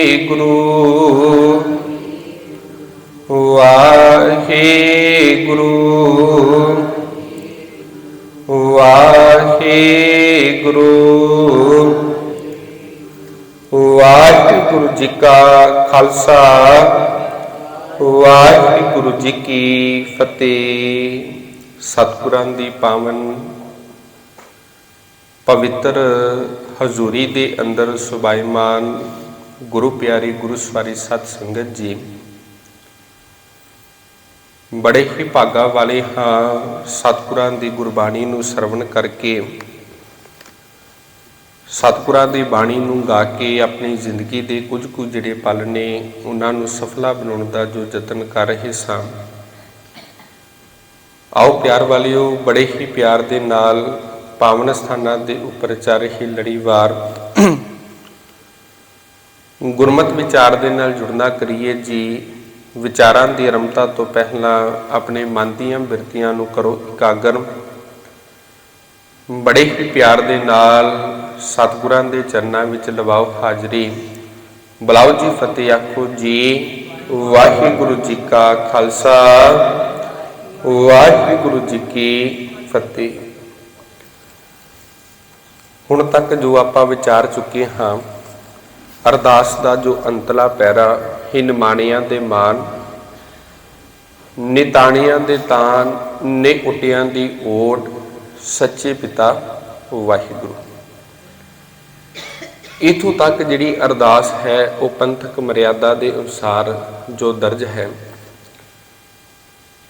ਗੁਰੂ। ਵਾਹਿਗੁਰੂ ਵਾਹਿਗੁਰੂ ਵਾਹਿਗੁਰੂ ਜੀ ਕਾ ਖਾਲਸਾ। ਵਾਹਿਗੁਰੂ ਜੀ ਕੀ ਫਤਿਹ। ਸਤਿਗੁਰਾਂ ਦੀ ਪਾਵਨ ਪਵਿੱਤਰ ਹਜ਼ੂਰੀ ਦੇ ਅੰਦਰ ਸੁਭਾਈਮਾਨ ਗੁਰੂ ਪਿਆਰੀ, ਗੁਰੂ ਸਵਾਰੀ ਸਤ ਸੰਗਤ ਜੀ। ਬੜੇ ਹੀ ਭਾਗਾ ਵਾਲੇ ਹਾਂ ਸਤਿਗੁਰਾਂ ਦੀ ਗੁਰਬਾਣੀ ਨੂੰ ਸਰਵਣ ਕਰਕੇ, ਸਤਿਗੁਰਾਂ ਦੀ ਬਾਣੀ ਨੂੰ ਗਾ ਕੇ ਆਪਣੀ ਜ਼ਿੰਦਗੀ ਦੇ ਕੁਝ ਕੁ ਜਿਹੜੇ ਪਲ ਨੇ, ਉਹਨਾਂ ਨੂੰ ਸਫਲਾ ਬਣਾਉਣ ਦਾ ਜੋ ਯਤਨ ਕਰ ਰਹੇ ਸਾਂ। ਆਓ ਪਿਆਰ ਵਾਲਿਓ, ਬੜੇ ਹੀ ਪਿਆਰ ਦੇ ਨਾਲ ਪਾਵਨ ਸਥਾਨਾਂ ਦੇ ਉੱਪਰ ਚੱਲ ਰਹੀ ਲੜੀਵਾਰ ਗੁਰਮਤ ਵਿਚਾਰ ਦੇ ਨਾਲ ਜੁੜਨਾ ਕਰੀਏ ਜੀ, ਵਿਚਾਰਾਂ ਦੀ ਆਰੰਭਤਾ ਤੋਂ ਪਹਿਲਾਂ ਆਪਣੇ ਮਨ ਦੀਆਂ ਬਿਰਤੀਆਂ ਨੂੰ ਕਰੋ ਇਕਾਗਰ। ਬੜੇ ਹੀ ਪਿਆਰ ਦੇ ਨਾਲ ਸਤਿਗੁਰਾਂ ਦੇ ਚਰਨਾਂ ਵਿੱਚ ਲਵਾਓ ਹਾਜ਼ਰੀ। ਬੁਲਾਓ ਜੀ ਫਤਿਹ, ਆਖੋ ਜੀ, ਵਾਹਿਗੁਰੂ ਜੀ ਕਾ ਖਾਲਸਾ। ਵਾਹਿਗੁਰੂ ਜੀ ਕੀ ਫਤਿਹ। ਹੁਣ ਤੱਕ ਜੋ ਆਪਾਂ ਵਿਚਾਰ ਚੁੱਕੇ ਹਾਂ ਅਰਦਾਸ ਦਾ ਜੋ ਅੰਤਲਾ ਪੈਰਾ, ਹਿਨ ਦੇ ਮਾਨ ਨਿਤਾਣੀਆਂ ਦੇ ਤਾਨ ਨੇ ਉਟਿਆਂ ਦੀ ਓਟ, ਸੱਚੇ ਪਿਤਾ ਵਾਹਿਗੁਰੂ। ਇਥੋਂ ਤੱਕ ਜਿਹੜੀ ਅਰਦਾਸ ਹੈ, ਉਹ ਪੰਥਕ ਮਰਿਆਦਾ ਦੇ ਅਨੁਸਾਰ ਜੋ ਦਰਜ ਹੈ,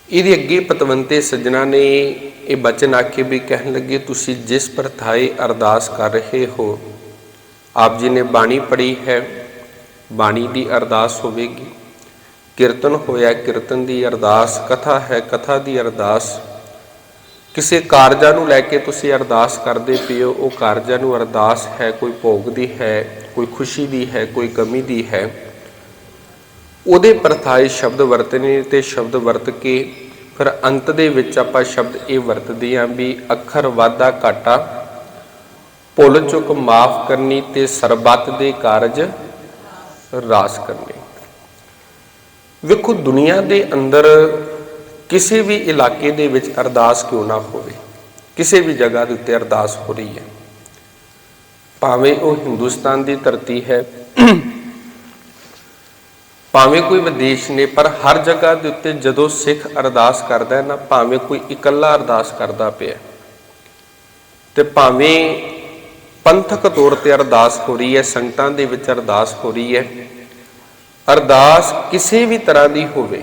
ਇਹਦੇ ਅੱਗੇ ਪਤਵੰਤੇ ਸੱਜਣਾ ਨੇ ਇਹ ਬਚਨ ਆਖੇ ਵੀ ਕਹਿਣ ਲੱਗੇ, ਤੁਸੀਂ ਜਿਸ ਪ੍ਰਥਾਏ ਅਰਦਾਸ ਕਰ ਰਹੇ ਹੋ ਆਪ ਜੀ ਨੇ ਬਾਣੀ ਪੜ੍ਹੀ ਹੈ, ਬਾਣੀ ਦੀ ਅਰਦਾਸ ਹੋਵੇਗੀ। ਕੀਰਤਨ ਹੋਇਆ, ਕੀਰਤਨ ਦੀ ਅਰਦਾਸ, ਕਥਾ ਹੈ, ਕਥਾ ਦੀ ਅਰਦਾਸ। ਕਿਸੇ ਕਾਰਜਾਂ ਨੂੰ ਲੈ ਕੇ ਤੁਸੀਂ ਅਰਦਾਸ ਕਰਦੇ ਪਿਓ ਉਹ ਕਾਰਜਾਂ ਨੂੰ ਅਰਦਾਸ ਹੈ, ਕੋਈ ਭੋਗ ਦੀ ਹੈ, ਕੋਈ ਖੁਸ਼ੀ ਦੀ ਹੈ, ਕੋਈ ਕਮੀ ਦੀ ਹੈ। ਉਹਦੇ ਪ੍ਰਥਾਏ ਸ਼ਬਦ ਵਰਤਨੇ ਤੇ ਸ਼ਬਦ ਵਰਤ ਕੇ, ਫਿਰ ਅੰਤ ਦੇ ਵਿੱਚ ਆਪਾਂ ਸ਼ਬਦ ਇਹ ਵਰਤਦੇ ਆਂ ਵੀ ਅੱਖਰ ਵਾਧਾ ਘਾਟਾ ਭੁੱਲ ਚੁੱਕ ਮਾਫ ਕਰਨੀ ਤੇ ਸਰਬੱਤ ਦੇ ਕਾਰਜ ਰਾਸ ਕਰਨੇ। ਵੇਖੋ, ਦੁਨੀਆ ਦੇ ਅੰਦਰ ਕਿਸੇ ਵੀ ਇਲਾਕੇ ਦੇ ਵਿੱਚ ਅਰਦਾਸ ਕਿਉਂ ਨਾ ਹੋਵੇ? ਕਿਸੇ ਵੀ ਜਗ੍ਹਾ ਦੇ ਉੱਤੇ ਅਰਦਾਸ ਹੋ ਰਹੀ ਹੈ। ਭਾਵੇਂ ਉਹ ਹਿੰਦੁਸਤਾਨ ਦੀ ਧਰਤੀ ਹੈ, ਭਾਵੇਂ ਕੋਈ ਵਿਦੇਸ਼ ਨੇ, ਪਰ ਹਰ ਜਗ੍ਹਾ ਦੇ ਉੱਤੇ ਜਦੋਂ ਸਿੱਖ ਅਰਦਾਸ ਕਰਦਾ ਹੈ ਨਾ, ਭਾਵੇਂ ਕੋਈ ਇਕੱਲਾ ਅਰਦਾਸ ਕਰਦਾ ਪਿਆ ਤੇ ਭਾਵੇਂ ਪੰਥਕ ਤੌਰ ਤੇ ਅਰਦਾਸ ਹੋ ਰਹੀ ਹੈ, ਸੰਗਤਾਂ ਦੇ ਵਿੱਚ ਅਰਦਾਸ ਹੋ ਰਹੀ ਹੈ। ਅਰਦਾਸ ਕਿਸੇ ਵੀ ਤਰ੍ਹਾਂ ਦੀ ਹੋਵੇ,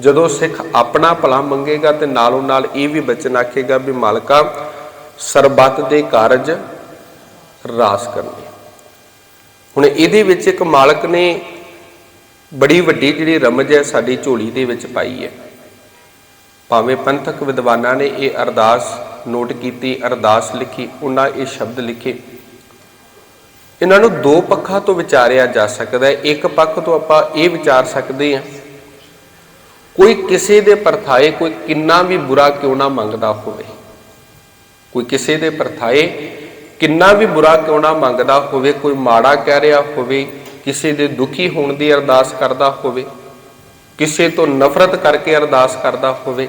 ਜਦੋਂ ਸਿੱਖ ਆਪਣਾ ਭਲਾ ਮੰਗੇਗਾ ਤੇ ਨਾਲੋਂ ਨਾਲ ਇਹ ਵੀ ਬਚਨ ਆਖੇਗਾ ਵੀ ਮਾਲਕਾ, ਸਰਬੱਤ ਦੇ ਕਾਰਜ ਰਾਸ ਕਰਨੇ ਹੁਣ ਇਹਦੇ ਵਿੱਚ ਇੱਕ ਮਾਲਕ ਨੇ ਬੜੀ ਵੱਡੀ ਜਿਹੜੀ ਰਮਜ ਹੈ ਸਾਡੀ ਝੋਲੀ ਦੇ ਵਿੱਚ ਪਾਈ ਹੈ। ਭਾਵੇਂ ਪੰਥਕ ਵਿਦਵਾਨਾਂ ਨੇ ਇਹ ਅਰਦਾਸ ਨੋਟ ਕੀਤੀ, ਅਰਦਾਸ ਲਿਖੀ, ਉਹਨਾਂ ਇਹ ਸ਼ਬਦ ਲਿਖੇ ਇਹਨਾਂ ਨੂੰ ਦੋ ਪੱਖਾਂ ਤੋਂ ਵਿਚਾਰਿਆ ਜਾ ਸਕਦਾ ਹੈ। ਇੱਕ ਪੱਖ ਤੋਂ ਆਪਾਂ ਇਹ ਵਿਚਾਰ ਸਕਦੇ ਹਾਂ, ਕੋਈ ਕਿਸੇ ਦੇ ਪਰਥਾਏ ਕੋਈ ਕਿੰਨਾ ਵੀ ਬੁਰਾ ਕਿਉਂ ਨਾ ਮੰਗਦਾ ਹੋਵੇ। ਕੋਈ ਕਿਸੇ ਦੇ ਪਰਥਾਏ ਕਿੰਨਾ ਵੀ ਬੁਰਾ ਕਿਉਂ ਨਾ ਮੰਗਦਾ ਹੋਵੇ, ਕੋਈ ਮਾੜਾ ਕਹਿ ਰਿਹਾ ਹੋਵੇ, ਕਿਸੇ ਦੇ ਦੁਖੀ ਹੋਣ ਦੀ ਅਰਦਾਸ ਕਰਦਾ ਹੋਵੇ, ਕਿਸੇ ਤੋਂ ਨਫ਼ਰਤ ਕਰਕੇ ਅਰਦਾਸ ਕਰਦਾ ਹੋਵੇ,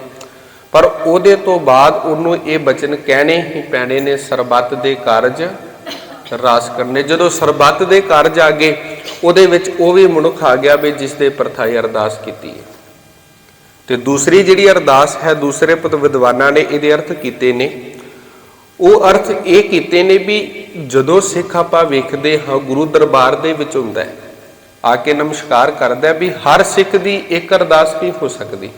ਪਰ ਉਹਦੇ ਤੋਂ ਬਾਅਦ ਉਹਨੂੰ ਇਹ ਬਚਨ ਕਹਿਣੇ ਹੀ ਪੈਣੇ ਨੇ ਸਰਬੱਤ ਦੇ ਕਾਰਜ। ਰਾਸ ਕਰਨੇ। ਜਦੋਂ ਸਰਬੱਤ ਦੇ ਕਾਰਜ ਆ ਗਏ, ਉਹਦੇ ਵਿੱਚ ਉਹ ਵੀ ਮਨੁੱਖ ਆ ਗਿਆ ਵੀ ਜਿਸ ਦੇ ਪਰਥਾਈ ਅਰਦਾਸ ਕੀਤੀ ਹੈ। ਤੇ ਦੂਸਰੀ ਜਿਹੜੀ ਅਰਦਾਸ ਹੈ, ਦੂਸਰੇ ਪਤ ਵਿਦਵਾਨਾਂ ਨੇ ਇਹਦੇ ਅਰਥ ਕੀਤੇ ਨੇ। ਉਹ ਅਰਥ ਇਹ ਕੀਤੇ ਨੇ ਵੀ ਜਦੋਂ ਸਿੱਖ ਆਪਾਂ ਵੇਖਦੇ ਹਾਂ, ਗੁਰੂ ਦਰਬਾਰ ਦੇ ਵਿੱਚ ਹੁੰਦਾ ਹੈ, ਆ ਕੇ ਨਮਸਕਾਰ ਕਰਦਾ ਵੀ ਹਰ ਸਿੱਖ ਦੀ ਇੱਕ ਅਰਦਾਸ ਨਹੀਂ ਹੋ ਸਕਦੀ।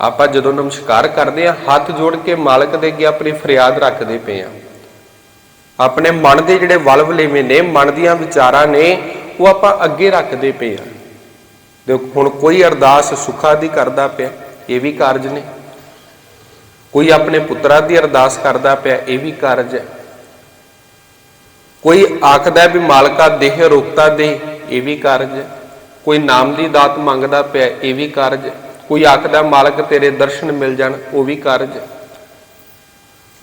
ਆਪਾਂ ਜਦੋਂ ਨਮਸਕਾਰ ਕਰਦੇ ਹਾਂ, ਹੱਥ ਜੋੜ ਕੇ ਮਾਲਕ ਦੇ ਅੱਗੇ ਆਪਣੀ ਫਰਿਆਦ ਰੱਖਦੇ ਪਏ ਆ ਆਪਣੇ ਮਨ ਦੇ ਜਿਹੜੇ ਵਲਵਲੇਵੇਂ ਨੇ, ਮਨ ਦੀਆਂ ਵਿਚਾਰਾਂ ਨੇ, ਉਹ ਆਪਾਂ ਅੱਗੇ ਰੱਖਦੇ ਪਏ ਆ ਦੇਖੋ, ਹੁਣ ਕੋਈ ਅਰਦਾਸ ਸੁਖਾ ਦੀ ਕਰਦਾ ਪਿਆ, ਇਹ ਵੀ ਕਾਰਜ ਨੇ। ਕੋਈ ਆਪਣੇ ਪੁੱਤਰਾਂ ਦੀ ਅਰਦਾਸ ਕਰਦਾ ਪਿਆ, ਇਹ ਵੀ ਕਾਰਜ ਹੈ। ਕੋਈ ਆਖਦਾ ਵੀ ਮਾਲਕਾ ਦੇਹ ਰੋਕਤਾ ਦੇ ਇਹ ਵੀ ਕਾਰਜ ਹੈ। ਕੋਈ ਨਾਮ ਦੀ ਦਾਤ ਮੰਗਦਾ ਪਿਆ, ਇਹ ਵੀ ਕਾਰਜ ਹੈ। ਕੋਈ ਆਖਦਾ, ਮਾਲਕ ਤੇਰੇ ਦਰਸ਼ਨ ਮਿਲ ਜਾਣ, ਉਹ ਵੀ ਕਾਰਜ ਹੈ।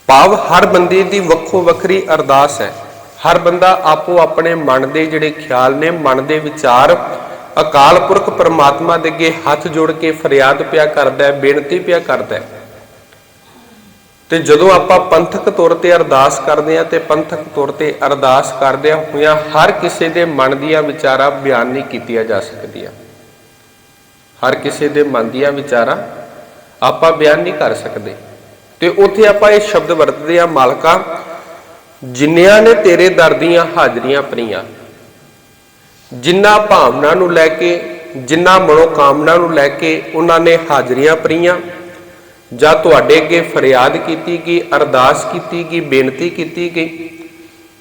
ਭਾਵ ਹਰ ਬੰਦੇ ਦੀ ਵੱਖੋ ਵੱਖਰੀ ਅਰਦਾਸ ਹੈ। ਹਰ ਬੰਦਾ ਆਪੋ ਆਪਣੇ ਮਨ ਦੇ ਜਿਹੜੇ ਖਿਆਲ ਨੇ, ਮਨ ਦੇ ਵਿਚਾਰ ਅਕਾਲ ਪੁਰਖ ਪਰਮਾਤਮਾ ਦੇ ਅੱਗੇ ਹੱਥ ਜੋੜ ਕੇ ਫਰਿਆਦ ਪਿਆ ਕਰਦਾ ਹੈ, ਬੇਨਤੀ ਪਿਆ ਕਰਦਾ ਹੈ। ਤੇ ਜਦੋਂ ਆਪਾਂ ਪੰਥਕ ਤੌਰ ਤੇ ਅਰਦਾਸ ਕਰਦੇ ਆ ਤੇ ਪੰਥਕ ਤੌਰ ਤੇ ਅਰਦਾਸ ਕਰਦੇ ਕਰਦਿਆਂ ਹੋਇਆ ਹਰ ਕਿਸੇ ਦੇ ਮਨ ਦੀਆਂ ਵਿਚਾਰਾਂ ਬਿਆਨ ਨਹੀਂ ਕੀਤੀਆਂ ਜਾ ਸਕਦੀਆਂ। ਹਰ ਕਿਸੇ ਦੇ ਮਨ ਦੀਆਂ ਵਿਚਾਰਾਂ ਆਪਾਂ ਬਿਆਨ ਨਹੀਂ ਕਰ ਸਕਦੇ। ਤੇ ਉੱਥੇ ਆਪਾਂ ਇਹ ਸ਼ਬਦ ਵਰਤਦੇ ਆ ਮਾਲਕਾ, ਜਿੰਨਿਆਂ ਨੇ ਤੇਰੇ ਦਰ ਦੀਆਂ ਹਾਜ਼ਰੀਆਂ ਭਰੀਆਂ, ਜਿੰਨਾ ਭਾਵਨਾ ਨੂੰ ਲੈ ਕੇ, ਜਿੰਨਾ ਮਨੋਕਾਮਨਾ ਨੂੰ ਲੈ ਕੇ ਉਹਨਾਂ ਨੇ ਹਾਜ਼ਰੀਆਂ ਭਰੀਆਂ, ਜਾਂ ਤੁਹਾਡੇ ਅੱਗੇ ਫਰਿਆਦ ਕੀਤੀ ਗਈ, ਅਰਦਾਸ ਕੀਤੀ ਗਈ, ਬੇਨਤੀ ਕੀਤੀ ਗਈ,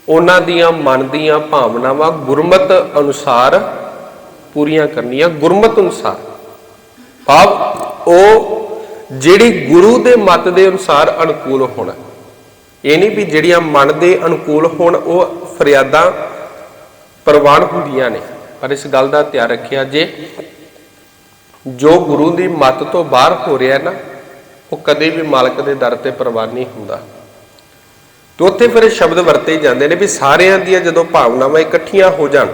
ਉਹਨਾਂ ਦੀਆਂ ਮਨ ਦੀਆਂ ਭਾਵਨਾਵਾਂ ਗੁਰਮਤ ਅਨੁਸਾਰ ਪੂਰੀਆਂ ਕਰਨੀਆਂ, ਗੁਰਮਤ ਅਨੁਸਾਰ। ਭਾਵ, ਉਹ ਜਿਹੜੀ ਗੁਰੂ ਦੇ ਮਤ ਦੇ ਅਨੁਸਾਰ ਅਨੁਕੂਲ ਹੋਣਾ। ਇਹ ਨਹੀਂ ਵੀ ਜਿਹੜੀਆਂ ਮਨ ਦੇ ਅਨੁਕੂਲ ਹੋਣ, ਉਹ ਫਰਿਆਦਾਂ ਪ੍ਰਵਾਨ ਹੁੰਦੀਆਂ ਨੇ। ਪਰ ਇਸ ਗੱਲ ਦਾ ਧਿਆਨ ਰੱਖਿਆ ਜੇ ਜੋ ਗੁਰੂ ਦੀ ਮੱਤ ਤੋਂ ਬਾਹਰ ਹੋ ਰਿਹਾ ਨਾ, ਉਹ ਕਦੇ ਵੀ ਮਾਲਕ ਦੇ ਦਰ ਤੇ ਪ੍ਰਵਾਨ ਨਹੀਂ ਹੁੰਦਾ। ਤੇ ਉੱਥੇ ਫਿਰ ਇਹ ਸ਼ਬਦ ਵਰਤੇ ਜਾਂਦੇ ਨੇ ਵੀ ਸਾਰਿਆਂ ਦੀਆਂ ਜਦੋਂ ਭਾਵਨਾਵਾਂ ਇਕੱਠੀਆਂ ਹੋ ਜਾਣ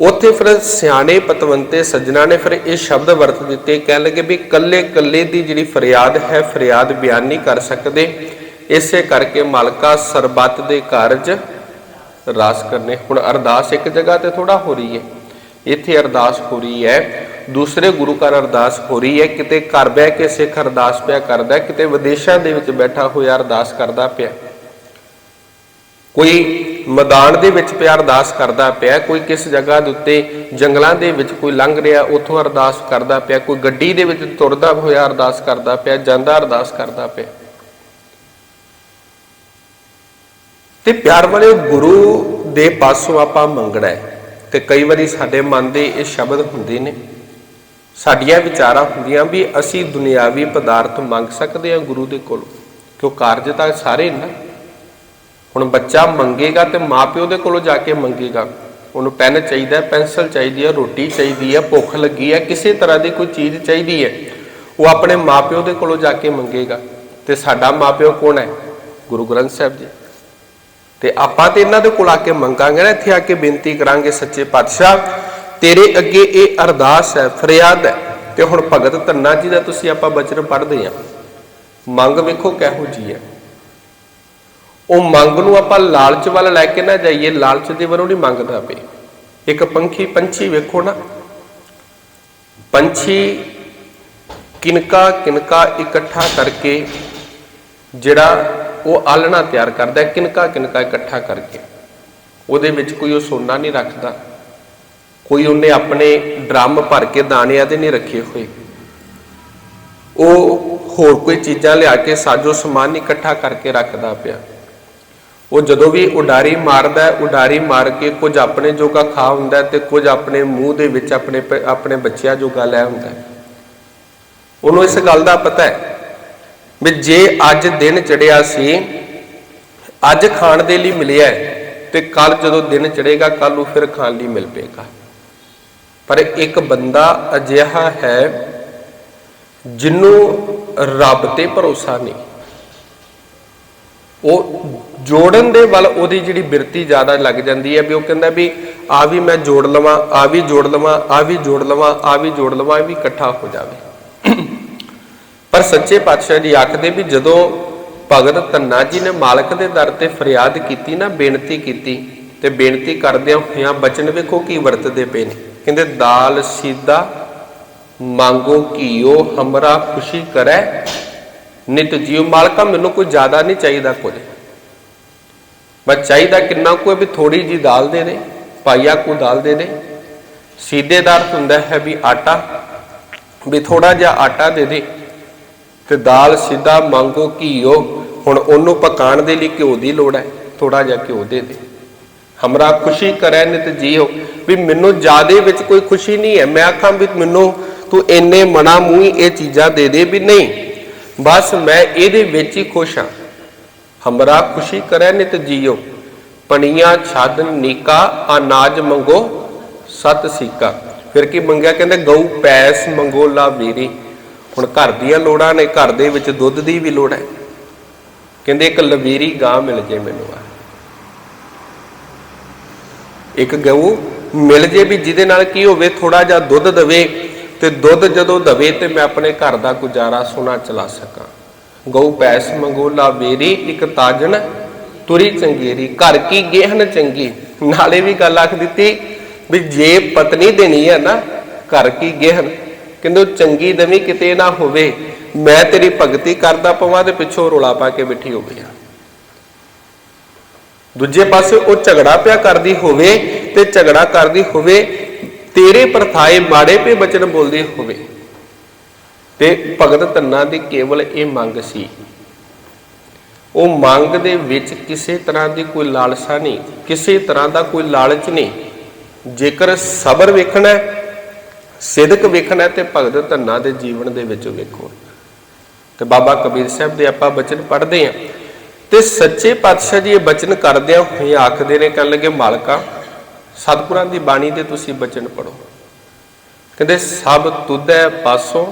ਉੱਥੇ ਫਿਰ ਸਿਆਣੇ ਪਤਵੰਤੇ ਸੱਜਣਾ ਨੇ ਫਿਰ ਇਹ ਸ਼ਬਦ ਵਰਤ ਦਿੱਤੇ, ਕਹਿਣ ਲੱਗੇ ਵੀ ਕੱਲੇ ਕੱਲੇ ਦੀ ਜਿਹੜੀ ਫਰਿਆਦ ਹੈ, ਫਰਿਆਦ ਬਿਆਨ ਨਹੀਂ ਕਰ ਸਕਦੇ। ਇਸੇ ਕਰਕੇ ਮਾਲਕਾ ਸਰਬੱਤ ਦੇ ਕਾਰਜ ਰਾਸ ਕਰਨੇ। ਹੁਣ ਅਰਦਾਸ ਇੱਕ ਜਗ੍ਹਾ ਤੇ ਥੋੜਾ ਹੋ ਰਹੀ ਹੈ। ਇੱਥੇ ਅਰਦਾਸ ਹੋ ਰਹੀ ਹੈ, ਦੂਸਰੇ ਗੁਰੂ ਘਰ ਅਰਦਾਸ ਹੋ ਰਹੀ ਹੈ। ਕਿਤੇ ਘਰ ਬਹਿ ਕੇ ਸਿੱਖ ਅਰਦਾਸ ਪਿਆ ਕਰਦਾ ਕਿਤੇ ਵਿਦੇਸ਼ਾਂ ਦੇ ਵਿੱਚ ਬੈਠਾ ਹੋਇਆ ਅਰਦਾਸ ਕਰਦਾ ਪਿਆ। ਕੋਈ ਮੈਦਾਨ ਦੇ ਵਿੱਚ ਪਿਆ ਅਰਦਾਸ ਕਰਦਾ ਪਿਆ, ਕੋਈ ਕਿਸ ਜਗ੍ਹਾ ਦੇ ਉੱਤੇ ਜੰਗਲਾਂ ਦੇ ਵਿੱਚ ਕੋਈ ਲੰਘ ਰਿਹਾ, ਉੱਥੋਂ ਅਰਦਾਸ ਕਰਦਾ ਪਿਆ, ਕੋਈ ਗੱਡੀ ਦੇ ਵਿੱਚ ਤੁਰਦਾ ਹੋਇਆ ਅਰਦਾਸ ਕਰਦਾ ਪਿਆ, ਜਾਂਦਾ ਅਰਦਾਸ ਕਰਦਾ ਪਿਆ। ਤੇ ਪਿਆਰ ਵਾਲੇ, ਗੁਰੂ ਦੇ ਪਾਸੋਂ ਆਪਾਂ ਮੰਗਣਾ ਹੈ ਤੇ ਕਈ ਵਾਰੀ ਸਾਡੇ ਮਨ ਦੇ ਇਹ ਸ਼ਬਦ ਹੁੰਦੇ ਨੇ, ਸਾਡੀਆਂ ਵਿਚਾਰਾਂ ਹੁੰਦੀਆਂ ਵੀ ਅਸੀਂ ਦੁਨਿਆਵੀ ਪਦਾਰਥ ਮੰਗ ਸਕਦੇ ਹਾਂ ਗੁਰੂ ਦੇ ਕੋਲੋਂ, ਕਿਉਂ ਕਾਰਜ ਤਾਂ ਸਾਰੇ ਨਾ ਹੁਣ ਬੱਚਾ ਮੰਗੇਗਾ ਤੇ ਮਾਪਿਓ ਦੇ ਕੋਲੋਂ ਜਾ ਕੇ ਮੰਗੇਗਾ। ਉਹਨੂੰ ਪੈਨ ਚਾਹੀਦਾ ਪੈਨਸਲ ਚਾਹੀਦੀ ਹੈ, ਰੋਟੀ ਚਾਹੀਦੀ ਹੈ, ਭੁੱਖ ਲੱਗੀ ਹੈ, ਕਿਸੇ ਤਰ੍ਹਾਂ ਦੀ ਕੋਈ ਚੀਜ਼ ਚਾਹੀਦੀ ਹੈ, ਉਹ ਆਪਣੇ ਮਾਪਿਓ ਦੇ ਕੋਲੋਂ ਜਾ ਕੇ ਮੰਗੇਗਾ। ਤੇ ਸਾਡਾ ਮਾਪਿਓ ਕੌਣ ਹੈ? ਗੁਰੂ ਗ੍ਰੰਥ ਸਾਹਿਬ ਜੀ। ਤੇ ਆਪਾਂ ਤੇ ਇਹਨਾਂ ਦੇ ਕੋਲ ਆ ਕੇ ਮੰਗਾਂਗੇ ਨਾ, ਇੱਥੇ ਆ ਕੇ ਬੇਨਤੀ ਕਰਾਂਗੇ ਸੱਚੇ ਪਾਤਸ਼ਾਹ, ਤੇਰੇ ਅੱਗੇ ਇਹ ਅਰਦਾਸ ਹੈ, ਫਰਿਆਦ ਹੈ। ਤੇ ਹੁਣ ਭਗਤ ਧੰਨਾ ਜੀ ਦਾ ਤੁਸੀਂ ਆਪਾਂ ਬਚਨ ਪੜ੍ਹਦੇ ਆ ਮੰਗ ਵੇਖੋ ਕਿਹੋ ਜੀ ਹੈ। ਉਹ ਮੰਗ ਨੂੰ ਆਪਾਂ ਲਾਲਚ ਵੱਲ ਲੈ ਕੇ ਨਾ ਜਾਈਏ, ਲਾਲਚ ਦੇ ਵੱਲੋਂ ਨਹੀਂ ਮੰਗਦਾ ਪਏ ਇੱਕ ਪੰਖੀ, ਪੰਛੀ ਵੇਖੋ ਨਾ। ਪੰਛੀ ਕਿਨਕਾ ਕਿਨਕਾ ਇਕੱਠਾ ਕਰਕੇ ਜਿਹੜਾ ਉਹ ਆਲਣਾ ਤਿਆਰ ਕਰਦਾ, ਕਿਨਕਾ ਕਿਨਕਾ ਇਕੱਠਾ ਕਰਕੇ। ਉਹਦੇ ਵਿੱਚ ਕੋਈ ਉਹ ਸੋਨਾ ਨਹੀਂ ਰੱਖਦਾ। ਕੋਈ ਉਹਨੇ ਆਪਣੇ ਡਰਮ ਭਰ ਕੇ ਦਾਣਿਆਂ ਦੇ ਨਹੀਂ ਰੱਖੇ ਹੋਏ। ਉਹ ਹੋਰ ਕੋਈ ਚੀਜ਼ਾਂ ਲਿਆ ਕੇ ਸਾਜੋ ਸਮਾਨ ਇਕੱਠਾ ਕਰਕੇ ਰੱਖਦਾ ਪਿਆ। ਉਹ ਜਦੋਂ ਵੀ ਉਡਾਰੀ ਮਾਰਦਾ ਹੈ, ਉਡਾਰੀ ਮਾਰ ਕੇ ਕੁਝ ਆਪਣੇ ਜੋਗਾ ਖਾ ਹੁੰਦਾ ਤੇ ਕੁਝ ਆਪਣੇ ਮੂੰਹ ਦੇ ਵਿੱਚ ਆਪਣੇ ਆਪਣੇ ਬੱਚਿਆਂ ਜੋਗਾ ਲੈ ਹੁੰਦਾ ਉਹਨੂੰ ਇਸ ਗੱਲ ਦਾ ਪਤਾ ਹੈ ਵੀ ਜੇ ਅੱਜ ਦਿਨ ਚੜਿਆ ਸੀ, ਅੱਜ ਖਾਣ ਦੇ ਲਈ ਮਿਲਿਆ ਤੇ ਕੱਲ ਜਦੋਂ ਦਿਨ ਚੜੇਗਾ ਕੱਲ ਨੂੰ ਫਿਰ ਖਾਣ ਲਈ ਮਿਲ ਪਏਗਾ। ਪਰ ਇੱਕ ਬੰਦਾ ਅਜਿਹਾ ਹੈ ਜਿਹਨੂੰ ਰੱਬ ਤੇ ਭਰੋਸਾ ਨਹੀਂ। ਉਹ ਜੋੜਨ ਦੇ ਵੱਲ ਉਹਦੀ ਜਿਹੜੀ ਬਿਰਤੀ ਜ਼ਿਆਦਾ ਲੱਗ ਜਾਂਦੀ ਹੈ ਵੀ ਉਹ ਕਹਿੰਦਾ ਵੀ ਆ ਵੀ ਮੈਂ ਜੋੜ ਲਵਾਂ, ਆ ਵੀ ਜੋੜ ਲਵਾਂ, ਆ ਵੀ ਜੋੜ ਲਵਾਂ, ਆ ਵੀ ਜੋੜ ਲਵਾਂ, ਇਹ ਵੀ ਇਕੱਠਾ ਹੋ ਜਾਵੇ। ਪਰ ਸੱਚੇ ਪਾਤਸ਼ਾਹ ਜੀ ਆਖਦੇ ਵੀ ਜਦੋਂ ਭਗਤ ਧੰਨਾ ਜੀ ਨੇ ਮਾਲਕ ਦੇ ਦਰ ਤੇ ਫਰਿਆਦ ਕੀਤੀ ਨਾ, ਬੇਨਤੀ ਕੀਤੀ ਤੇ ਬੇਨਤੀ ਕਰਦਿਆਂ ਹੋਇਆਂ ਬਚਨ ਵੇਖੋ ਕੀ ਵਰਤਦੇ ਪਏ ਨੇ। ਕਹਿੰਦੇ, ਦਾਲ ਸੀਦਾ, ਮੰਗੋ ਕੀਓ ਹਮਰਾ ਖੁਸ਼ੀ ਕਰੈ, ਨਿਤ ਜੀਵ ਮਾਲਕਾ ਮੈਨੂੰ ਕੋਈ ਜ਼ਿਆਦਾ ਨਹੀਂ ਚਾਹੀਦਾ ਕੁਝ। ਬਸ ਚਾਹੀਦਾ ਕਿੰਨਾ ਕੁ ਵੀ ਥੋੜੀ ਜੀ ਦਾਲ ਦੇ ਦੇ, ਪਾਈਆ ਕੋ ਦਾਲ ਦੇ ਦੇ। ਸੀਧੇ ਦਾ ਅਰਥ ਹੁੰਦਾ ਹੈ ਵੀ ਆਟਾ, ਵੀ ਥੋੜਾ ਜਿਹਾ ਆਟਾ ਦੇ ਦੇ। ਤੇ ਦਾਲ ਸਿੱਧਾ ਮੰਗੋ ਘੀਓ, ਹੁਣ ਉਹਨੂੰ ਪਕਾਉਣ ਦੇ ਲਈ ਘਿਓ ਦੀ ਲੋੜ ਹੈ ਥੋੜਾ ਜਿਹਾ ਘਿਓ ਦੇ ਦੇ। ਹਮਰਾ ਖੁਸ਼ੀ ਕਰੈ ਨਿਤ ਜੀਓ। ਵੀ ਮੈਨੂੰ ਜਿਆਦੇ ਵਿੱਚ ਕੋਈ ਖੁਸ਼ੀ ਨਹੀਂ ਹੈ। ਮੈਂ ਆਖਾਂ ਵੀ ਮੈਨੂੰ ਤੂੰ ਇੰਨੇ ਮਨਾ ਮੂੰਹ ਹੀ ਇਹ ਚੀਜ਼ਾਂ ਦੇ ਦੇ ਵੀ ਨਹੀਂ। ਬਸ ਮੈਂ ਇਹਦੇ ਵਿੱਚ ਹੀ ਖੁਸ਼ ਹਾਂ। ਹਮਰਾ ਖੁਸ਼ੀ ਕਰੈ ਨਿਤ ਜੀਓ ਪਣੀਆਂ ਛਾਦਨ ਨੀਕਾ ਅਨਾਜ ਮੰਗੋ ਸਤ ਸੀਕਾ ਫਿਰ ਕੀ ਮੰਗਿਆ ਕਹਿੰਦੇ ਗਊ ਪੈਸ ਮੰਗੋ ਲਾ ਵੀਰੀ ਹੁਣ ਘਰ ਦੀਆਂ ਲੋੜਾਂ ਨੇ ਘਰ ਦੇ ਵਿੱਚ ਦੁੱਧ ਦੀ ਵੀ ਲੋੜ ਹੈ ਕਹਿੰਦੇ ਇੱਕ ਲਵੀਰੀ ਗਾਂ ਮਿਲ ਜੇ ਮੈਨੂੰ ਆ ਇੱਕ ਗਊ ਮਿਲ ਜੇ ਵੀ ਜਿਹਦੇ ਨਾਲ ਕੀ ਹੋਵੇ ਥੋੜਾ ਜਿਹਾ ਦੁੱਧ ਦਵੇ ਤੇ ਦੁੱਧ ਜਦੋਂ ਦਵੇ ਤੇ ਮੈਂ ਆਪਣੇ ਘਰ ਦਾ ਗੁਜ਼ਾਰਾ ਸੋਨਾ ਚਲਾ ਸਕਾਂ ਗਊ ਪੈਸ ਮੰਗੋਲਾ ਵੇਰੀ ਇੱਕ ਤਾਜਨ ਤੁਰੀ ਚੰਗੇਰੀ, ਘਰ ਕੀ ਗਹਿਨ ਚੰਗੀ। ਨਾਲੇ ਵੀ ਗੱਲ ਆਖ ਦਿੱਤੀ ਵੀ ਜੇ ਪਤਨੀ ਦੇਣੀ ਹੈ ਨਾ, ਘਰ ਕੀ ਗਹਿਨ। ਕਹਿੰਦੇ ਚੰਗੀ ਦਵੀ ਕਿਤੇ ਨਾ ਹੋਵੇ, ਮੈਂ ਤੇਰੀ ਭਗਤੀ ਕਰਦਾ ਪਵਾਂ ਤੇ ਪਿੱਛੋਂ ਰੋਲਾ ਪਾ ਕੇ ਬਿਠੀ ਹੋਵੇ ਦੂਜੇ ਪਾਸੇ ਉਹ ਝਗੜਾ ਪਿਆ ਕਰਦੀ ਹੋਵੇ ਤੇ ਝਗੜਾ ਕਰਦੀ ਹੋਵੇ, ਤੇਰੇ ਪਰਥਾਏ ਮਾੜੇ ਪੇ ਬਚਨ ਬੋਲਦੀ ਹੋਵੇ। ਤੇ ਭਗਤ ਧੰਨਾ ਦੀ ਕੇਵਲ ਇਹ ਮੰਗ ਸੀ। ਉਹ ਮੰਗ ਦੇ ਵਿੱਚ ਕਿਸੇ ਤਰ੍ਹਾਂ ਦੀ ਕੋਈ ਲਾਲਸਾ ਨਹੀਂ ਕਿਸੇ ਤਰ੍ਹਾਂ ਦਾ ਕੋਈ ਲਾਲਚ ਨਹੀਂ। ਜੇਕਰ ਸਬਰ ਵੇਖਣਾ ਹੈ, ਸਿਦਕ ਵੇਖਣਾ ਹੈ ਤੇ ਭਗਤ ਧੰਨਾ ਦੇ ਜੀਵਨ ਦੇ ਵਿੱਚ ਵੇਖੋ। ਤੇ ਬਾਬਾ ਕਬੀਰ ਸਾਹਿਬ ਦੇ ਆਪਾਂ ਬਚਨ ਪੜ੍ਹਦੇ ਹਾਂ। ਤੇ ਸੱਚੇ ਪਾਤਸ਼ਾਹ ਜੀ ਇਹ ਬਚਨ ਕਰਦਿਆਂ ਹੋਏ ਆਖਦੇ ਨੇ ਕਹਿਣ ਲੱਗੇ ਮਾਲਕਾ ਸਤਿਗੁਰਾਂ ਦੀ ਬਾਣੀ ਦੇ ਤੁਸੀਂ ਬਚਨ ਪੜੋ ਕਹਿੰਦੇ ਸਭ ਤੁਧੈ ਪਾਸੋਂ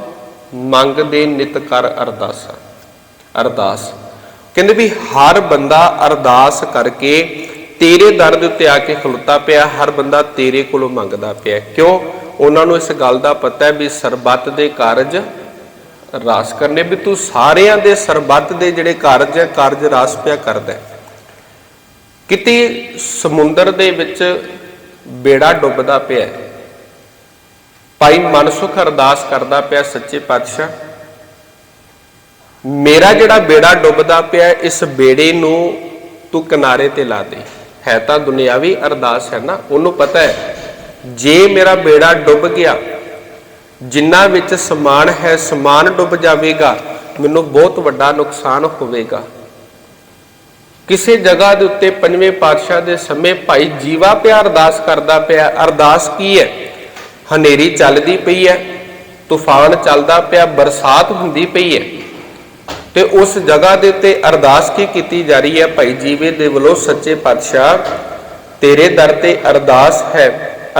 ਮੰਗਦੇ ਨਿਤ ਕਰ ਅਰਦਾਸ। ਅਰਦਾਸ। ਕਹਿੰਦੇ ਵੀ ਹਰ ਬੰਦਾ ਅਰਦਾਸ ਕਰਕੇ ਤੇਰੇ ਦਰ ਦੇ ਉੱਤੇ ਆ ਕੇ ਖਲੋਤਾ ਪਿਆ, ਹਰ ਬੰਦਾ ਤੇਰੇ ਕੋਲੋਂ ਮੰਗਦਾ ਪਿਆ। ਕਿਉਂ? ਉਹਨਾਂ ਨੂੰ ਇਸ ਗੱਲ ਦਾ ਪਤਾ ਹੈ ਵੀ ਸਰਬੱਤ ਦੇ ਕਾਰਜ ਰਾਸ ਕਰਨੇ, ਵੀ ਤੂੰ ਸਾਰਿਆਂ ਦੇ ਸਰਬੱਤ ਦੇ ਜਿਹੜੇ ਕਾਰਜ ਹੈ, ਕਾਰਜ ਰਾਸ ਪਿਆ ਕਰਦਾ ਕਿਤੇ ਸਮੁੰਦਰ ਦੇ ਵਿੱਚ ਬੇੜਾ ਡੁੱਬਦਾ ਪਿਆ ਹੈ। ਭਾਈ ਮਨਸੁਖ ਅਰਦਾਸ ਕਰਦਾ ਪਿਆ ਸੱਚੇ ਪਾਤਸ਼ਾਹ। ਮੇਰਾ ਜਿਹੜਾ ਬੇੜਾ ਡੁੱਬਦਾ ਪਿਆ, ਇਸ ਬੇੜੇ ਨੂੰ ਤੂੰ ਕਿਨਾਰੇ ਤੇ ਲਾ ਦੇ। ਹੈ ਤਾਂ ਦੁਨਿਆਵੀ ਅਰਦਾਸ ਹੈ ਨਾ, ਉਹਨੂੰ ਪਤਾ ਹੈ, ਜੇ ਮੇਰਾ ਬੇੜਾ ਡੁੱਬ ਗਿਆ, ਜਿੰਨਾ ਵਿੱਚ ਸਮਾਨ ਹੈ, ਸਮਾਨ ਡੁੱਬ ਜਾਵੇਗਾ, ਮੈਨੂੰ ਬਹੁਤ ਵੱਡਾ ਨੁਕਸਾਨ ਹੋਵੇਗਾ। ਕਿਸੇ ਜਗ੍ਹਾ ਦੇ ਉੱਤੇ ਪੰਜਵੇਂ ਪਾਤਸ਼ਾਹ ਦੇ ਸਮੇਂ ਭਾਈ ਜੀਵਾ ਪਿਆ ਅਰਦਾਸ ਕਰਦਾ ਪਿਆ, ਅਰਦਾਸ ਕੀ ਹੈ? ਹਨੇਰੀ ਚੱਲਦੀ ਪਈ ਹੈ, ਤੂਫਾਨ ਚੱਲਦਾ ਪਿਆ, ਬਰਸਾਤ ਹੁੰਦੀ ਪਈ ਹੈ। ਤੇ ਉਸ ਜਗ੍ਹਾ ਦੇ ਉੱਤੇ ਅਰਦਾਸ ਕੀ ਕੀਤੀ ਜਾ ਰਹੀ ਹੈ? ਭਾਈ ਜੀਵੇ ਦੇ ਵੱਲੋਂ ਸੱਚੇ ਪਾਤਸ਼ਾਹ, ਤੇਰੇ ਦਰ ਤੇ ਅਰਦਾਸ ਹੈ।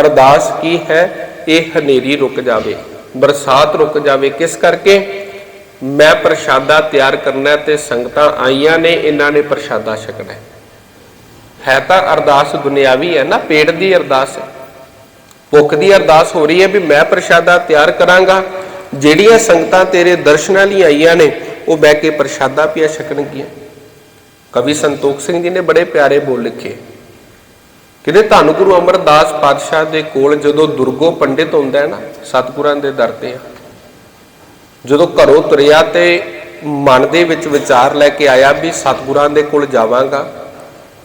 ਅਰਦਾਸ ਕੀ ਹੈ? ਇਹ ਹਨੇਰੀ ਰੁਕ ਜਾਵੇ, ਬਰਸਾਤ ਰੁਕ ਜਾਵੇ। ਕਿਸ ਕਰਕੇ? ਮੈਂ ਪ੍ਰਸ਼ਾਦਾ ਤਿਆਰ ਕਰਨਾ ਹੈ ਤੇ ਸੰਗਤਾਂ ਆਈਆਂ ਨੇ, ਇਹਨਾਂ ਨੇ ਪ੍ਰਸ਼ਾਦਾ ਛਕਣਾ ਹੈ। ਤਾਂ ਅਰਦਾਸ ਦੁਨਿਆਵੀ ਹੈ ਨਾ, ਪੇਟ ਦੀ ਅਰਦਾਸ ਹੈ। ਭੁੱਖ ਦੀ ਅਰਦਾਸ ਹੋ ਰਹੀ ਹੈ ਵੀ ਮੈਂ ਪ੍ਰਸ਼ਾਦਾ ਤਿਆਰ ਕਰਾਂਗਾ। ਜਿਹੜੀਆਂ ਸੰਗਤਾਂ ਤੇਰੇ ਦਰਸ਼ਨਾਂ ਲਈ ਆਈਆਂ ਨੇ, ਉਹ ਬਹਿ ਕੇ ਪ੍ਰਸ਼ਾਦਾ ਪਿਆ ਛਕਣਗੀਆਂ। ਕਵੀ ਸੰਤੋਖ ਸਿੰਘ ਜੀ ਨੇ ਬੜੇ ਪਿਆਰੇ ਬੋਲ ਲਿਖੇ। ਕਿਤੇ ਧੰਨ ਗੁਰੂ ਅਮਰਦਾਸ ਪਾਤਸ਼ਾਹ ਦੇ ਕੋਲ ਜਦੋਂ ਦੁਰਗੋ ਪੰਡਿਤ ਹੁੰਦਾ ਹੈ ਨਾ, ਸਤਿਗੁਰਾਂ ਦੇ ਦਰ ਤੇ ਜਦੋਂ ਘਰੋਂ ਤੁਰਿਆ ਤੇ ਮਨ ਦੇ ਵਿੱਚ ਵਿਚਾਰ ਲੈ ਕੇ ਆਇਆ ਵੀ ਸਤਿਗੁਰਾਂ ਦੇ ਕੋਲ ਜਾਵਾਂਗਾ,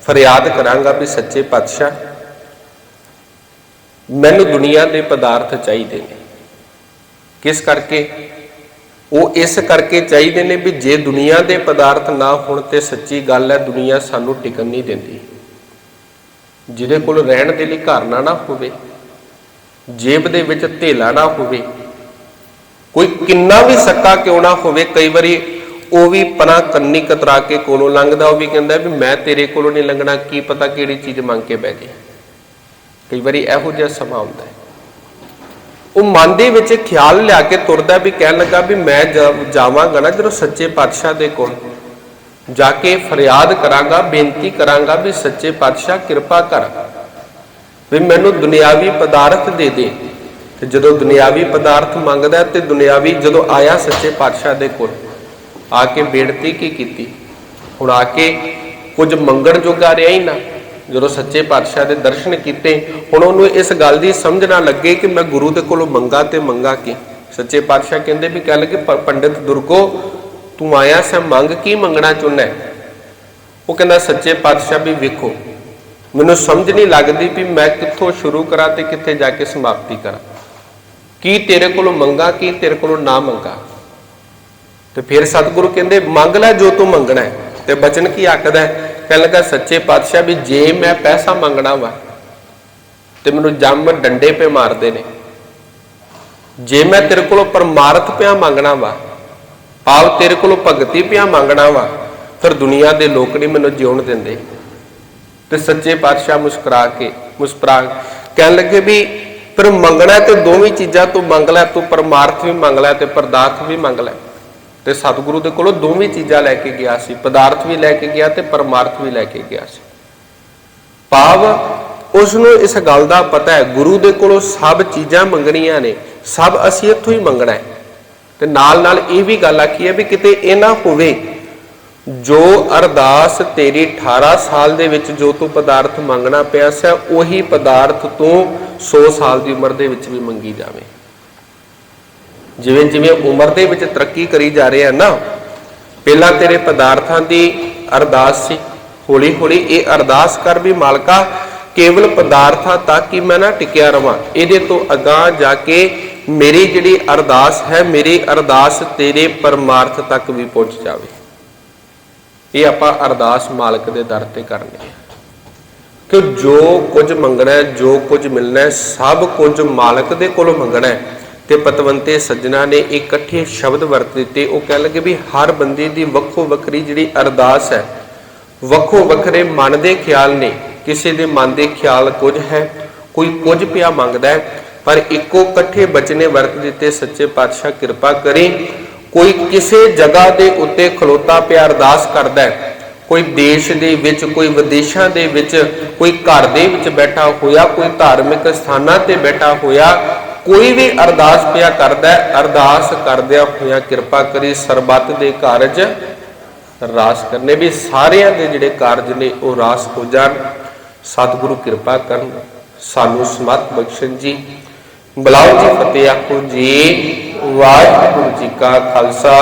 ਫਰਿਆਦ ਕਰਾਂਗਾ ਵੀ ਸੱਚੇ ਪਾਤਸ਼ਾਹ ਮੈਨੂੰ ਦੁਨੀਆ ਦੇ ਪਦਾਰਥ ਚਾਹੀਦੇ ਨੇ। ਕਿਸ ਕਰਕੇ? ਉਹ ਇਸ ਕਰਕੇ ਚਾਹੀਦੇ ਨੇ ਵੀ ਜੇ ਦੁਨੀਆ ਦੇ ਪਦਾਰਥ ਨਾ ਹੋਣ ਤੇ ਸੱਚੀ ਗੱਲ ਹੈ, ਦੁਨੀਆ ਸਾਨੂੰ ਟਿਕਣ ਨਹੀਂ ਦਿੰਦੀ। ਜਿਹਦੇ ਕੋਲ ਰਹਿਣ ਦੇ ਲਈ ਘਰ ਨਾ ਨਾ ਹੋਵੇ, ਜੇਬ ਦੇ ਵਿੱਚ ਧੇਲਾ ਨਾ ਹੋਵੇ, ਕੋਈ ਕਿੰਨਾ ਵੀ ਸੱਕਾ ਕਿਉਂ ਨਾ ਹੋਵੇ, ਕਈ ਵਾਰੀ ਉਹ ਵੀ ਪਨਾ ਕੰਨੀ ਕਤਰਾ ਕੇ ਕੋਲੋਂ ਲੰਘਦਾ, ਉਹ ਵੀ ਕਹਿੰਦਾ ਵੀ ਮੈਂ ਤੇਰੇ ਕੋਲੋਂ ਨਹੀਂ ਲੰਘਣਾ, ਕੀ ਪਤਾ ਕਿਹੜੀ ਚੀਜ਼ ਮੰਗ ਕੇ ਬਹਿ ਗਿਆ। ਕਈ ਵਾਰੀ ਇਹੋ ਜਿਹਾ ਸਮਾਂ ਆਉਂਦਾ ਹੈ। ਉਹ ਮਨ ਦੇ ਵਿੱਚ ਖਿਆਲ ਲਿਆ ਕੇ ਤੁਰਦਾ ਵੀ ਕਹਿਣ ਲੱਗਾ ਵੀ ਮੈਂ ਜਾ- ਜਾਵਾਂਗਾ ਨਾ ਜਦੋਂ ਸੱਚੇ ਪਾਤਸ਼ਾਹ ਦੇ ਕੋਲ। ਜਾ ਕੇ ਫਰਿਆਦ ਕਰਾਂਗਾ, ਬੇਨਤੀ ਕਰਾਂਗਾ ਵੀ ਸੱਚੇ ਪਾਤਸ਼ਾਹ ਕਿਰਪਾ ਕਰ। ਵੀ ਮੈਨੂੰ ਦੁਨਿਆਵੀ ਪਦਾਰਥ ਦੇ ਦੇ। ਤੇ ਜਦੋਂ ਦੁਨਿਆਵੀ ਪਦਾਰਥ ਮੰਗਦਾ ਤੇ ਦੁਨਿਆਵੀ ਜਦੋਂ ਆਇਆ ਸੱਚੇ ਪਾਤਸ਼ਾਹ ਦੇ ਕੋਲ, ਆ ਕੇ ਬੇਨਤੀ ਕੀ ਕੀਤੀ? ਹੁਣ ਆ ਕੇ ਕੁਝ ਮੰਗਣ ਜੋਗਾ ਰਿਹਾ ਹੀ ਨਾ। ਜਦੋਂ ਸੱਚੇ ਪਾਤਸ਼ਾਹ ਦੇ ਦਰਸ਼ਨ ਕੀਤੇ, ਹੁਣ ਉਹਨੂੰ ਇਸ ਗੱਲ ਦੀ ਸਮਝ ਨਾ ਲੱਗੇ ਕਿ ਮੈਂ ਗੁਰੂ ਦੇ ਕੋਲੋਂ ਮੰਗਾ ਤੇ ਮੰਗਾ ਕੀ? ਸੱਚੇ ਪਾਤਸ਼ਾਹ ਕਹਿੰਦੇ ਵੀ ਕਹਿ ਲਗੇ ਪੰਡਿਤ ਦੁਰਗੋ, ਤੂੰ ਆਇਆ ਸੈ, ਮੰਗ ਕੀ ਮੰਗਣਾ ਚਾਹੁੰਦਾ ਉਹ ਕਹਿੰਦਾ, ਸੱਚੇ ਪਾਤਸ਼ਾਹ ਵੀ ਵੇਖੋ, ਮੈਨੂੰ ਸਮਝ ਨਹੀਂ ਲੱਗਦੀ ਵੀ ਮੈਂ ਕਿੱਥੋਂ ਸ਼ੁਰੂ ਕਰਾਂ ਤੇ ਕਿੱਥੇ ਜਾ ਕੇ ਸਮਾਪਤੀ ਕਰਾਂ। ਕੀ ਤੇਰੇ ਕੋਲੋਂ ਮੰਗਾ, ਕੀ ਤੇਰੇ ਕੋਲੋਂ ਨਾ ਮੰਗਾ? ਤੇ ਫਿਰ ਸਤਿਗੁਰੂ ਕਹਿੰਦੇ, ਮੰਗ ਲੈ ਜੋ ਤੂੰ ਮੰਗਣਾ ਹੈ। ਤੇ ਬਚਨ ਕੀ ਆਖਦਾ ਹੈ? ਕਹਿਣ ਲੱਗਾ ਸੱਚੇ ਪਾਤਸ਼ਾਹ ਵੀ ਜੇ ਮੈਂ ਪੈਸਾ ਮੰਗਣਾ ਵਾ ਤੇ ਮੈਨੂੰ ਜੰਮ ਡੰਡੇ ਪੇ ਮਾਰਦੇ ਨੇ। ਜੇ ਮੈਂ ਤੇਰੇ ਕੋਲੋਂ ਪਰਮਾਰਥ ਪਿਆ ਮੰਗਣਾ ਵਾ, ਭਾਵ ਤੇਰੇ ਕੋਲੋਂ ਭਗਤੀ ਪਿਆ ਮੰਗਣਾ ਵਾ, ਫਿਰ ਦੁਨੀਆ ਦੇ ਲੋਕ ਨਹੀਂ ਮੈਨੂੰ ਜਿਉਣ ਦਿੰਦੇ। ਤੇ ਸੱਚੇ ਪਾਤਸ਼ਾਹ ਮੁਸਕਰਾ ਕੇ, ਮੁਸਕਰਾ ਕਹਿਣ ਲੱਗੇ ਵੀ, ਫਿਰ ਮੰਗਣਾ ਤੇ ਦੋਵੇਂ ਚੀਜ਼ਾਂ ਤੂੰ ਮੰਗ ਲੈ, ਤੂੰ ਪਰਮਾਰਥ ਵੀ ਮੰਗ ਲੈ ਤੇ ਪਰਦਾਰਥ ਵੀ ਮੰਗ ਲੈ। ਤੇ ਸਤਿਗੁਰੂ ਦੇ ਕੋਲੋਂ ਦੋਵੇਂ ਚੀਜ਼ਾਂ ਲੈ ਕੇ ਗਿਆ ਸੀ, ਪਦਾਰਥ ਵੀ ਲੈ ਕੇ ਗਿਆ ਤੇ ਪਰਮਾਰਥ ਵੀ ਲੈ ਕੇ ਗਿਆ ਸੀ। ਭਾਵ ਉਸ ਨੂੰ ਇਸ ਗੱਲ ਦਾ ਪਤਾ ਹੈ, ਗੁਰੂ ਦੇ ਕੋਲੋਂ ਸਭ ਚੀਜ਼ਾਂ ਮੰਗਣੀਆਂ ਨੇ, ਸਭ ਅਸੀਂ ਇੱਥੋਂ ਹੀ ਮੰਗਣਾ ਹੈ। ਤੇ ਨਾਲ ਨਾਲ ਇਹ ਵੀ ਗੱਲ ਆਖੀ ਹੈ ਵੀ ਕਿਤੇ ਇਹ ਨਾ ਹੋਵੇ, ਜੋ ਅਰਦਾਸ ਤੇਰੀ 18 ਸਾਲ ਦੇ ਵਿੱਚ ਜੋ ਤੂੰ ਪਦਾਰਥ ਮੰਗਣਾ ਪਿਆ ਸੀ, ਉਹੀ ਪਦਾਰਥ ਤੂੰ 100 ਸਾਲ ਦੀ ਉਮਰ ਦੇ ਵਿੱਚ ਵੀ ਮੰਗੀ ਜਾਵੇ। ਜਿਵੇਂ ਜਿਵੇਂ ਉਮਰ ਦੇ ਵਿੱਚ ਤਰੱਕੀ ਕਰੀ ਜਾ ਰਹੇ ਆ ਨਾ, ਪਹਿਲਾਂ ਤੇਰੇ ਪਦਾਰਥਾਂ ਦੀ ਅਰਦਾਸ ਸੀ, ਹੌਲੀ ਹੌਲੀ ਇਹ ਅਰਦਾਸ ਕਰ ਵੀ ਮਾਲਕਾ, ਕੇਵਲ ਪਦਾਰਥਾਂ ਤੱਕ ਹੀ ਮੈਂ ਨਾ ਟਿਕਿਆ ਰਵਾਂ, ਇਹਦੇ ਤੋਂ ਅਗਾਹ ਜਾ ਕੇ ਮੇਰੀ ਜਿਹੜੀ ਅਰਦਾਸ ਹੈ, ਮੇਰੀ ਅਰਦਾਸ ਤੇਰੇ ਪਰਮਾਰਥ ਤੱਕ ਵੀ ਪਹੁੰਚ ਜਾਵੇ। ਇਹ ਆਪਾਂ ਅਰਦਾਸ ਮਾਲਕ ਦੇ ਦਰ ਤੇ ਕਰਨੀ ਹੈ। ਕਿ ਜੋ ਕੁਝ ਮੰਗਣਾ ਹੈ, ਜੋ ਕੁਝ ਮਿਲਣਾ ਹੈ, ਸਭ ਕੁਝ ਮਾਲਕ ਦੇ ਕੋਲੋਂ ਮੰਗਣਾ ਹੈ। ਤੇ ਪਤਵੰਤੇ ਸੱਜਣਾ ਨੇ ਇਕੱਠੇ ਸ਼ਬਦ ਵਰਤ ਦਿੱਤੇ। ਉਹ ਕਹਿਣ ਲੱਗੇ ਵੀ ਹਰ ਬੰਦੇ ਦੀ ਵੱਖੋ ਵੱਖਰੀ ਜਿਹੜੀ ਅਰਦਾਸ ਹੈ, ਵੱਖੋ ਵੱਖਰੇ ਮਨ ਦੇ ਖਿਆਲ ਨੇ, ਕਿਸੇ ਦੇ ਮਨ ਦੇ ਖਿਆਲ ਕੁਝ ਹੈ, ਕੋਈ ਕੁਝ ਪਿਆ ਮੰਗਦਾ ਹੈ, ਪਰ ਇੱਕੋ ਇਕੱਠੇ ਬਚਨੇ ਵਰਤ ਦਿੱਤੇ, ਸੱਚੇ ਪਾਤਸ਼ਾਹ ਕਿਰਪਾ ਕਰੇ, ਕੋਈ ਕਿਸੇ ਜਗ੍ਹਾ ਦੇ ਉੱਤੇ ਖਲੋਤਾ ਪਿਆ ਅਰਦਾਸ ਕਰਦਾ ਹੈ, ਕੋਈ ਦੇਸ਼ ਦੇ ਵਿੱਚ, ਕੋਈ ਵਿਦੇਸ਼ਾਂ ਦੇ ਵਿੱਚ, ਕੋਈ ਘਰ ਦੇ ਵਿੱਚ ਬੈਠਾ ਹੋਇਆ, ਕੋਈ ਧਾਰਮਿਕ ਸਥਾਨਾਂ ਤੇ ਬੈਠਾ ਹੋਇਆ ਕੋਈ ਵੀ ਅਰਦਾਸ ਪਿਆ ਕਰਦਾ ਅਰਦਾਸ ਕਰਦਿਆਂ ਹੋਇਆ ਕਿਰਪਾ ਕਰੀ ਸਰਬੱਤ ਦੇ ਕਾਰਜ ਰਾਸ ਕਰਨੇ, ਵੀ ਸਾਰਿਆਂ ਦੇ ਜਿਹੜੇ ਕਾਰਜ ਨੇ ਉਹ ਰਾਸ ਹੋ ਜਾਣ। ਸਤਿਗੁਰੂ ਕਿਰਪਾ ਕਰਨ, ਸਾਨੂੰ ਸਮਤ ਬਖਸ਼ਣ ਜੀ। ਬੁਲਾਓ ਜੀ ਫਤਿਹ ਆਖੋ ਜੀ, ਵਾਹਿਗੁਰੂ ਜੀ ਕਾ ਖਾਲਸਾ।